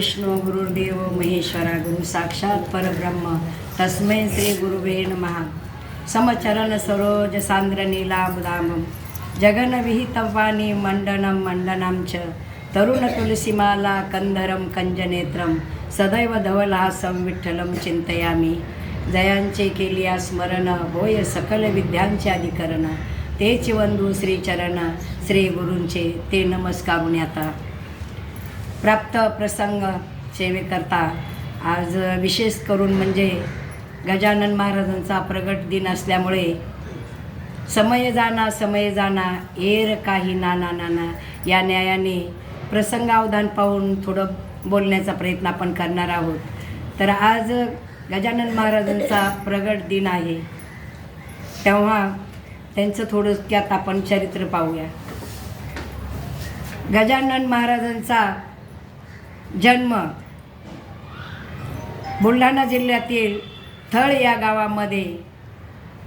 विष्णू गुरुर्देव महेश्वरा गुरु साक्षात परब्रह्म तस्मै श्री गुरुवे नमः. समचरण सरोज सांद्र नीलाबुदामं जगनविहितवाणी मण्डनं मण्डनं च. तरुण तुलसीमाला कंदरं कंजनेत्रं. सदैव धवलहासं विठ्ठलं चिंतयामी जयांचे केलिया स्मरण होय सकल विद्यांचे अधिकरण. तेच वंदू श्रीचरण श्री गुरूंचे ते नमस्कारुण्याता. आता प्राप्त प्रसंग सेवेकरता आज विशेष करून म्हणजे गजानन महाराजांचा प्रगट दिन असल्यामुळे समय जाना समय जाना एर काही नाना नाना. या न्यायाने प्रसंगावधान पाहून थोडं बोलण्याचा प्रयत्न आपण करणार आहोत. तर आज गजानन महाराजांचा प्रगट दिन आहे. तेव्हा त्यांचं थोडक्यात आपण चरित्र पाहूया. गजानन महाराजांचा जन्म. बुलढाणा जिल्ह्यातील थळ या गावामध्ये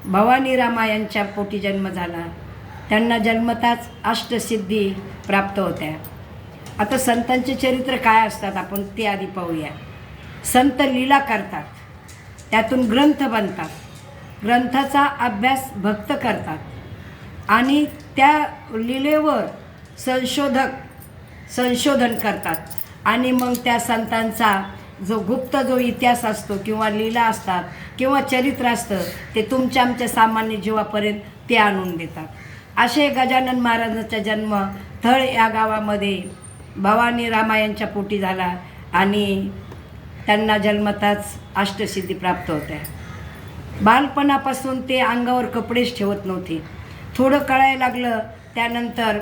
भवानी रामा यांच्या पोटी जन्म झाला. त्यांना जन्मताच अष्टसिद्धी प्राप्त होत्या. आता संतांचे चरित्र काय असतात आपण ते आधी पाहूया. संत लीला करतात. त्यातून ग्रंथ बनतात. ग्रंथाचा अभ्यास भक्त करतात. आणि त्या लीलेवर संशोधक संशोधन करतात. आणि मग त्या संतांचा जो गुप्त जो इतिहास असतो किंवा लीला असतात किंवा चरित्र असतं ते तुमच्या आमच्या सामान्य जीवापर्यंत ते आणून देतात. असे गजानन महाराजांचा जन्म थळ या गावामध्ये भवानी रामायांच्या पोटी झाला आणि त्यांना जन्मताच अष्टसिद्धी प्राप्त होत्या. बालपणापासून ते अंगावर कपडेच ठेवत नव्हते. थोडं कळायला लागलं त्यानंतर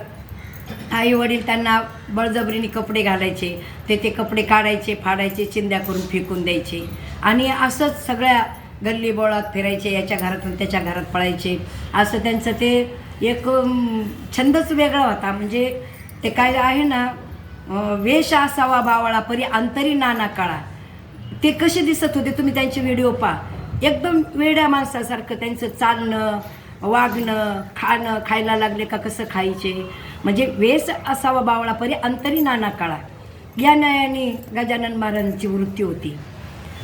आई वडील त्यांना बळजबरीने कपडे घालायचे ते ते कपडे काढायचे फाडायचे चिंध्या करून फेकून द्यायचे. आणि असंच सगळ्या गल्ली बोळात फिरायचे याच्या घरातून त्याच्या घरात पळायचे. असं त्यांचं ते एक छंदच वेगळा होता. म्हणजे ते काय आहे ना वेश असावा बावळा परी अंतरी नाना काळा. ते कसे दिसत होते तुम्ही त्यांचे व्हिडिओ पहा. एकदम वेड्या माणसासारखं त्यांचं चालणं वागणं खाणं खायला लागले का कसं खायचे? म्हणजे वेस असावा बावळा परी अंतरी नाना काळा. या न्यायाने गजानन महाराजांची वृत्ती होती.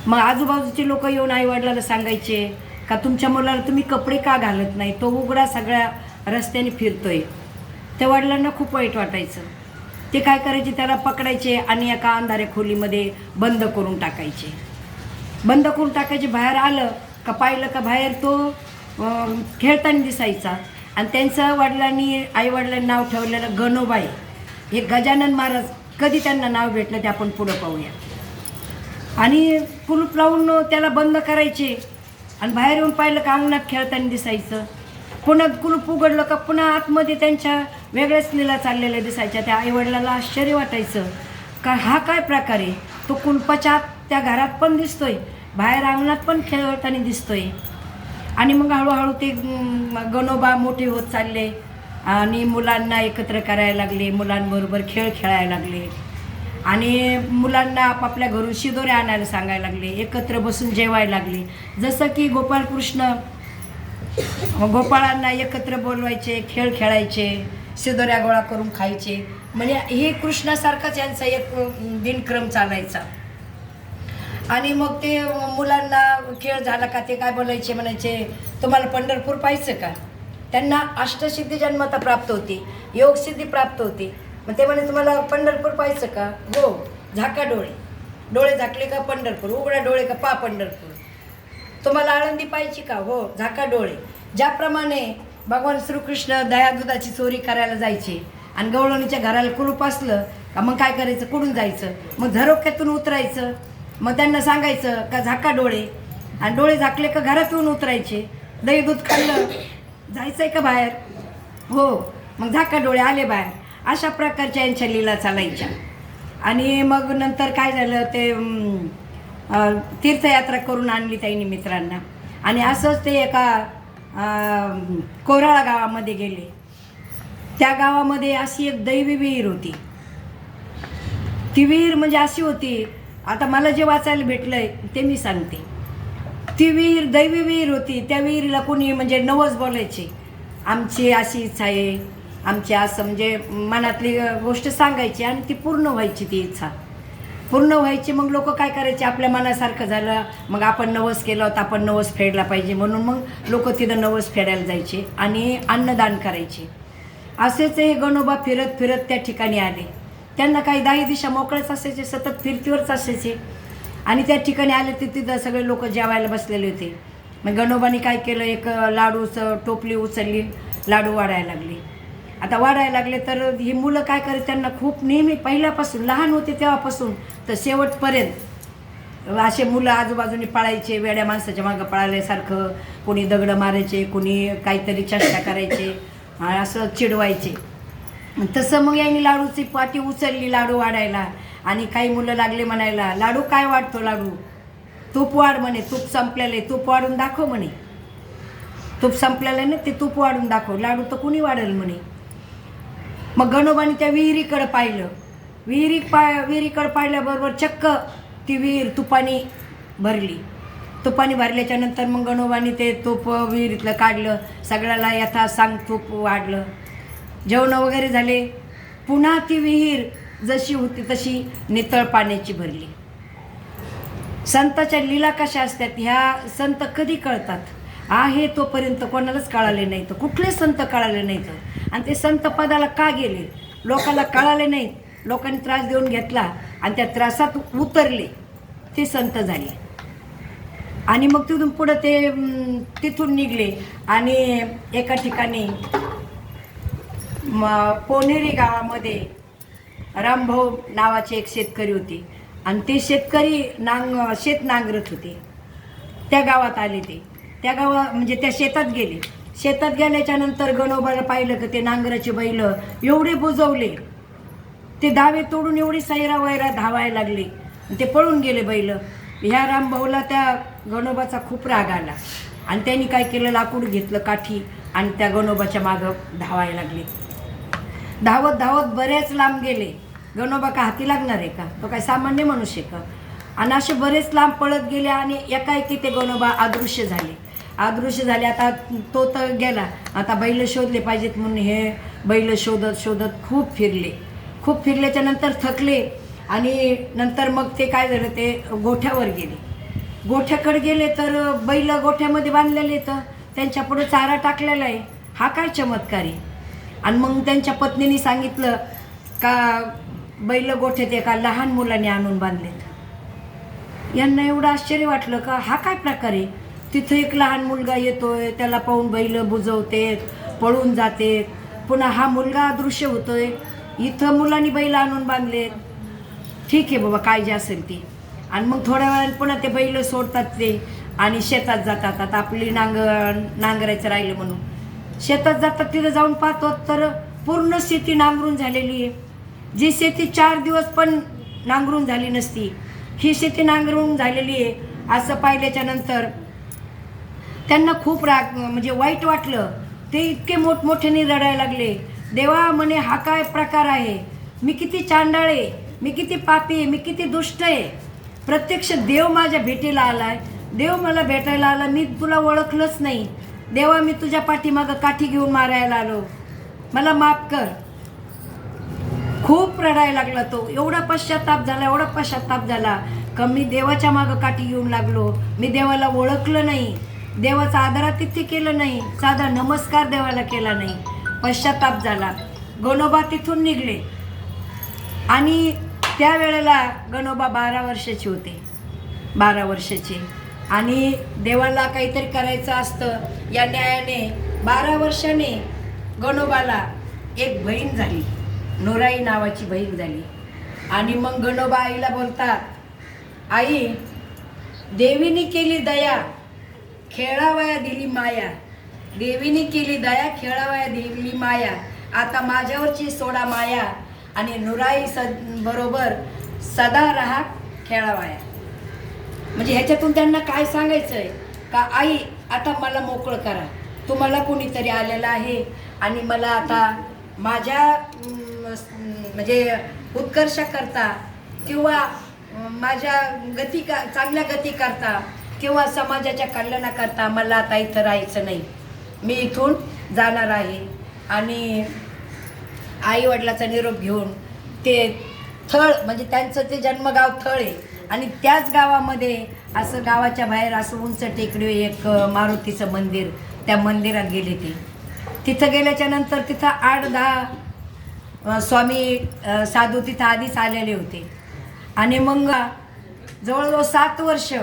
मग आजूबाजूचे लोक येऊन आईवडिलाला सांगायचे का तुमच्या मुलाला तुम्ही कपडे का घालत नाही? तो उघडा सगळ्या रस्त्याने फिरतोय. त्या वडिलांना खूप वाईट वाटायचं. ते काय करायचे? त्याला पकडायचे आणि एका अंधाऱ्या खोलीमध्ये बंद करून टाकायचे. बंद करून टाकायचे बाहेर आलं का पाहिलं का बाहेर तो खेळताना दिसायचा. आणि त्यांचं वडिलांनी आईवडिलांनी नाव ठेवलेलं गणोबाई. हे गजानन महाराज कधी त्यांना नाव भेटलं ते आपण पुढं पाहूया. आणि कुलूप लावून त्याला बंद करायचे. आणि बाहेर येऊन पाहिलं का अंगणात खेळताना दिसायचं. पुन्हा कुलूप उघडलं का पुन्हा आतमध्ये त्यांच्या वेगळ्याच लीला चाललेल्या दिसायच्या. त्या आईवडिलाला आश्चर्य वाटायचं. का हा काय प्रकार आहे? तो कुलपाच्या आत त्या घरात पण दिसतोय. बाहेर अंगणात पण खेळताना दिसतोय. आणि मग हळूहळू ते गणोबा मोठे होत चालले. आणि मुलांना एकत्र करायला लागले मुलांबरोबर खेळ खेळायला लागले. आणि मुलांना आपापल्या घरून शिदोरे आणायला सांगायला लागले एकत्र बसून जेवायला लागले. जसं की गोपाळकृष्ण गोपाळांना एकत्र बोलवायचे खेळ खेळायचे शिदोऱ्या गोळा करून खायचे. म्हणजे हे कृष्णासारखाच यांचा एक दिनक्रम चालायचा. आणि मग ते मुलांना खेळ झाला का ते काय बोलायचे म्हणायचे तुम्हाला पंढरपूर पाहायचं का? त्यांना अष्टसिद्धी जन्मता प्राप्त होती योगसिद्धी प्राप्त होती. मग ते म्हणे तुम्हाला पंढरपूर पाहायचं का? हो झाका डोळे. डोळे झाकले का पंढरपूर? उघडा डोळे का पा पंढरपूर? तुम्हाला आळंदी पाहिजे का? हो झाका डोळे. ज्याप्रमाणे भगवान श्रीकृष्ण दयादुधाची चोरी करायला जायचे आणि गवळणीच्या घराला कुलूप असलं का मग काय करायचं? कुठून जायचं? मग झरोक्यातून उतरायचं? मग त्यांना सांगायचं का झाका डोळे? आणि डोळे झाकले का घरात येऊन उतरायचे. दही दूध खाल्लं जायचंय का बाहेर? हो मग झाका डोळे आले बाहेर. अशा प्रकारच्या यांच्या लीला चालायच्या. आणि मग नंतर काय झालं ते तीर्थयात्रा करून आणली त्यांनी मित्रांना. आणि असंच ते एका कोराळा गावामध्ये गेले. त्या गावामध्ये अशी एक दैवी विहीर होती. ती विहीर म्हणजे अशी होती आता मला जे वाचायला भेटलंय ते मी सांगते. ती विहीर दैवी विहीर होती. त्या विहिरीला कोणी म्हणजे नवस बोलायची. आमची अशी इच्छा आहे. आमची असं म्हणजे मनातली गोष्ट सांगायची आणि ती पूर्ण व्हायची ती इच्छा. पूर्ण व्हायची मग लोक काय करायचे? आपल्या मनासारखं झालं. मग आपण नवस केलं होतं आपण नवस फेडला पाहिजे म्हणून मग लोक तिथं नवस फेडायला जायचे आणि अन्नदान करायचे. असेच हे गणोबा फिरत फिरत त्या ठिकाणी आले. त्यांना काही दाही दिशा मोकळेच असायचे सतत फिरतीवरच असायचे. आणि त्या ठिकाणी आले ते तिथं सगळे लोक जेवायला बसलेले होते. मग गणोबाने काय केलं एक लाडूचं टोपली उचलली लाडू वाढायला लागले. आता वाढायला लागले तर ही मुलं काय करत त्यांना खूप नेहमी पहिल्यापासून लहान होते तेव्हापासून तर शेवटपर्यंत असे मुलं आजूबाजूने पळायचे वेड्या माणसाच्या मागं पळाल्यासारखं कोणी दगडं मारायचे कोणी काहीतरी चेष्टा करायचे असं चिडवायचे. तसं मग यांनी लाडूची पाटी उचलली लाडू वाढायला. आणि काही मुलं लागले म्हणायला लाडू काय वाढतो लाडू? तूप वाढ म्हणे तूप संपलेलं आहे तूप वाढून दाखव म्हणे. तूप संपलेलं ना ते तूप वाढून दाखव लाडू तर कुणी वाढेल म्हणे. मग गणोबाने त्या विहिरीकडं पाहिलं. विहिरी पा विहिरीकडं पाहिल्याबरोबर चक्क ती विहीर तुपानी भरली. तुपानी भरल्याच्यानंतर मग गणोबाने ते तूप विहिरीतलं काढलं. सगळ्याला यथा सांग तूप वाढलं. जेवणं वगैरे झाले. पुन्हा ती विहीर जशी होती तशी नितळ पाण्याची भरली. संताच्या लीला कशा असतात ह्या संत कधी कळतात? आहे तोपर्यंत कोणालाच कळाले नाही तर. कुठले संत कळाले नाहीत आणि ते संत पदाला का गेले? लोकांना कळाले नाहीत लोकांनी त्रास देऊन घेतला आणि त्या त्रासात उतरले. ते संत झाले. आणि मग तिथून पुढं ते तिथून निघले. आणि एका ठिकाणी म पोनेरी गावामध्ये रामभाऊ नावाचे एक शेतकरी होते. आणि ते शेतकरी नांग शेत नांगरत होते. त्या गावात आले ते. त्या गावा म्हणजे त्या शेतात गेले. शेतात गेल्याच्यानंतर गणोबाला पाहिलं की ते नांगराचे बैल एवढे बुजवले. ते दावे तोडून एवढी सैरा वैरा धावायला लागले. ते पळून गेले बैल. ह्या रामभाऊला त्या गणोबाचा खूप राग आला. आणि त्यांनी काय केलं? लाकूड घेतलं काठी आणि त्या गणोबाच्या मागं धावायला लागले. धावत धावत बरेच लांब गेले. गणोबा का हाती लागणार आहे का? तो काय सामान्य मनुष्य का? आणि असे बरेच लांब पळत गेले आणि एकाएकी ते गणोबा अदृश्य झाले. अदृश्य झाले. आता तो तर गेला. आता बैल शोधले पाहिजेत म्हणून हे बैल शोधत शोधत खूप फिरले. खूप फिरल्याच्या नंतर थकले आणि नंतर मग ते काय झालं? ते गोठ्यावर गेले. गोठ्याकडे गेले तर बैल गोठ्यामध्ये बांधलेले तर त्यांच्या पुढे चारा टाकलेला आहे. हा काय चमत्कारी? आणि मग त्यांच्या पत्नीने सांगितलं का बैल गोठ्यात एका लहान मुलाने आणून बांधलेत. यांना एवढं आश्चर्य वाटलं का हा काय प्रकार आहे? तिथं एक लहान मुलगा येतोय त्याला पाहून बैल बुजवते पळून जाते पुन्हा हा मुलगा अदृश्य होतोय. इथं मुलांनी बैल आणून बांधलेत. ठीक आहे बाबा काय जे असेल ते. आणि मग थोड्या वेळाने पुन्हा ते बैल सोडतात ते आणि शेतात जातात. आता आपली नांग नांगरायचं राहिलं म्हणून. शेतात जातात तिथं जाऊन पाहतो तर पूर्ण शेती नांगरून झालेली आहे. जी शेती चार दिवस पण नांगरून झाली नसती ही शेती नांगरून झालेली आहे. असं पाहिल्याच्या नंतर त्यांना खूप राग म्हणजे वाईट वाटलं. ते इतके मोठमोठ्याने रडायला लागले. देवा म्हणे हा काय प्रकार आहे? मी किती चांडाळ आहे मी किती पापी आहे मी किती दुष्ट आहे. प्रत्यक्ष देव माझ्या भेटीला आला आहे देव मला भेटायला आला मी तुला ओळखलंच नाही. देवा मी तुझ्या पाठीमागं काठी घेऊन मारायला आलो. मला माफ कर. खूप रडायला लागला तो. एवढा पश्चाताप झाला एवढा पश्चाताप झाला. का मी देवाच्या मागं काठी घेऊन लागलो. मी देवाला ओळखलं नाही. देवाचा आदरातिथ्य केलं नाही. साधा नमस्कार देवाला केला नाही. पश्चाताप झाला. गणोबा तिथून निघले. आणि त्यावेळेला गणोबा बारा वर्षाचे होते. बारा वर्षाचे. आणि देवाला काहीतरी करायचं असतं या न्यायाने बारा वर्षाने गणोबाला एक बहीण झाली. नोराई नावाची बहीण झाली. आणि मग गणोबा आईला बोलतात आई देवीने केली दया खेळावया दिली माया. देवीने केली दया खेळावया दिली माया. आता माझ्यावरची सोडा माया. आणि नुराई स बरोबर सदा रहा खेळावया. म्हणजे ह्याच्यातून त्यांना काय सांगायचं आहे का आई आता मला मोकळं करा. तुम्हाला कोणीतरी आलेलं आहे आणि मला आता माझ्या म्हणजे उत्कर्षाकरता किंवा माझ्या गती का चांगल्या गती करता किंवा समाजाच्या कल्याणाकरता मला आता इथं राहायचं नाही. मी इथून जाणार आहे आणि आईवडिलाचा निरोप घेऊन ते थळ म्हणजे त्यांचं ते जन्मगाव थळ आहे आणि त्याच गावामध्ये असं गावाच्या बाहेर असं उंच टेकडीवर एक मारुतीचं मंदिर त्या मंदिरात गेले ते. तिथं गेल्याच्यानंतर तिथं आठ दहा स्वामी साधू तिथं आधीच आलेले होते. आणि मग जवळजवळ सात वर्ष